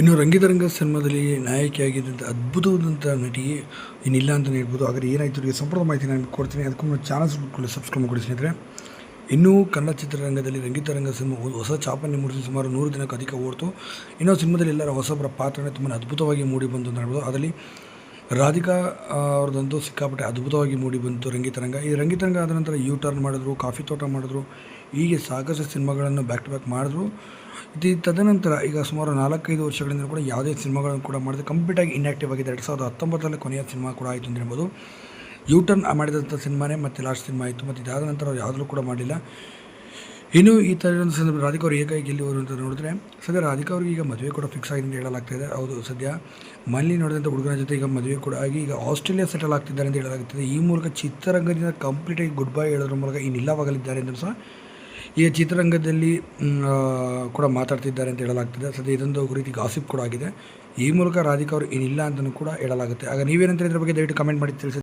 ಇನ್ನು ರಂಗಿತರಂಗ ಸಿನಿಮಾದಲ್ಲಿ ನಾಯಕಿಯಾಗಿದ್ದಂಥ ಅದ್ಭುತವಾದಂಥ ನಟಿ ಇನ್ನಿಲ್ಲ ಅಂತಲೇ ಹೇಳ್ಬೋದು. ಆದರೆ ಏನಾಯಿತು ಅವರಿಗೆ ಸಂಪೂರ್ಣ ಮಾಹಿತಿ ನಾನು ಕೊಡ್ತೀನಿ. ಅದಕ್ಕೂ ನಾನು ಚಾನಲ್ ಸಬ್ಸ್ಕ್ರೈಬ್ ಸಬ್ಸ್ಕ್ರೈಬ್ ಮಾಡಿ ಸ್ನೇಹಿತರೆ. ಇನ್ನೂ ಕನ್ನಡ ಚಿತ್ರರಂಗದಲ್ಲಿ ರಂಗಿತರಂಗ ಸಿನಿಮಾ ಹೊಸ ಚಾಪನ್ಯ ಮೂಡಿಸಿ ಸುಮಾರು ನೂರು ದಿನಕ್ಕೆ ಅಧಿಕ ಓಡ್ತು. ಇನ್ನೂ ಸಿನಿಮಾದಲ್ಲಿ ಎಲ್ಲರ ಹೊಸಬರ ಪಾತ್ರನೇ ತುಂಬ ಅದ್ಭುತವಾಗಿ ಮೂಡಿ ಬಂತು ಅಂತ ಹೇಳ್ಬೋದು. ಅದರಲ್ಲಿ ರಾಧಿಕಾ ಅವ್ರದ್ದಂತೂ ಸಿಕ್ಕಾಪಟ್ಟೆ ಅದ್ಭುತವಾಗಿ ಮೂಡಿ ಬಂತು ರಂಗಿತರಂಗ. ಈ ರಂಗಿತರಂಗ ಆದ ನಂತರ ಯೂ ಟರ್ನ್ ಮಾಡಿದ್ರು, ಕಾಫಿ ತೋಟ ಮಾಡಿದ್ರು, ಹೀಗೆ ಸಾಕಷ್ಟು ಸಿನಿಮಾಗಳನ್ನು ಬ್ಯಾಕ್ ಟು ಬ್ಯಾಕ್ ಮಾಡಿದ್ರು. ಇದು ತದನಂತರ ಈಗ ಸುಮಾರು ನಾಲ್ಕೈದು ವರ್ಷಗಳಿಂದ ಕೂಡ ಯಾವುದೇ ಸಿನಿಮಾಗಳನ್ನು ಕೂಡ ಮಾಡಿದೆ. ಕಂಪ್ಲೀಟಾಗಿ ಇನ್ಆ್ಯಕ್ಟಿವ್ ಆಗಿದೆ ಎರಡು ಸಾವಿರದ ಹತ್ತೊಂಬತ್ತರಲ್ಲಿ ಕೊನೆಯ ಸಿನಿಮಾ ಕೂಡ ಆಯಿತು ಅಂತ ಹೇಳ್ಬೋದು ಯೂ ಟರ್ನ್ ಮಾಡಿದಂಥ ಸಿನಿಮಾನೇ ಮತ್ತು ಲಾಸ್ಟ್ ಸಿನಿಮಾ ಆಯಿತು. ಮತ್ತು ಇದಾದ ನಂತರ ಅವ್ರು ಯಾವುದೂ ಕೂಡ ಮಾಡಲಿಲ್ಲ ಇನ್ನು ಈ ಥರದ ಸಂದರ್ಭ ರಾಧಿಕಾ ಅವರು ಏಕಾಏಕಿ ಇಲ್ಲಿ ಹೋದ್ರು ಅಂತ ನೋಡಿದ್ರೆ, ಸದ್ಯ ರಾಧಿಕಾ ಅವ್ರಿಗೆ ಈಗ ಮದುವೆ ಕೂಡ ಫಿಕ್ಸ್ ಆಗಿದೆ ಅಂತ ಹೇಳಲಾಗ್ತಾ ಇದೆ. ಹೌದು, ಸದ್ಯ ಮಲ್ಲಿ ನೋಡಿದಂಥ ಹುಡುಗನ ಜೊತೆ ಈಗ ಮದುವೆ ಕೂಡ ಆಗಿ ಈಗ ಆಸ್ಟ್ರೇಲಿಯಾ ಸೆಟಲ್ ಆಗ್ತಿದ್ದಾರೆ ಅಂತ ಹೇಳಲಾಗ್ತಿದೆ. ಈ ಮೂಲಕ ಚಿತ್ರರಂಗದಿಂದ ಕಂಪ್ಲೀಟಾಗಿ ಗುಡ್ ಬೈ ಹೇಳೋದ್ರ ಮೂಲಕ ಇನ್ನಿಲ್ಲವಾಗಲಿದ್ದಾರೆ ಅಂತ ಸಹ ಈಗ ಚಿತ್ರರಂಗದಲ್ಲಿ ಕೂಡ ಮಾತಾಡ್ತಿದ್ದಾರೆ ಅಂತ ಹೇಳಲಾಗ್ತಿದೆ. ಸದ್ಯ ಇದೊಂದು ರೀತಿ ಗಾಸಿಪ್ ಕೂಡ ಆಗಿದೆ. ಈ ಮೂಲಕ ರಾಧಿಕಾ ಅವರು ಏನಿಲ್ಲ ಅಂತಲೂ ಕೂಡ ಹೇಳಲಾಗುತ್ತೆ. ಆಗ ನೀವೇನಂತ ಇದ್ರ ಬಗ್ಗೆ ದಯವಿಟ್ಟು ಕಮೆಂಟ್ ಮಾಡಿ ತಿಳಿಸಿ.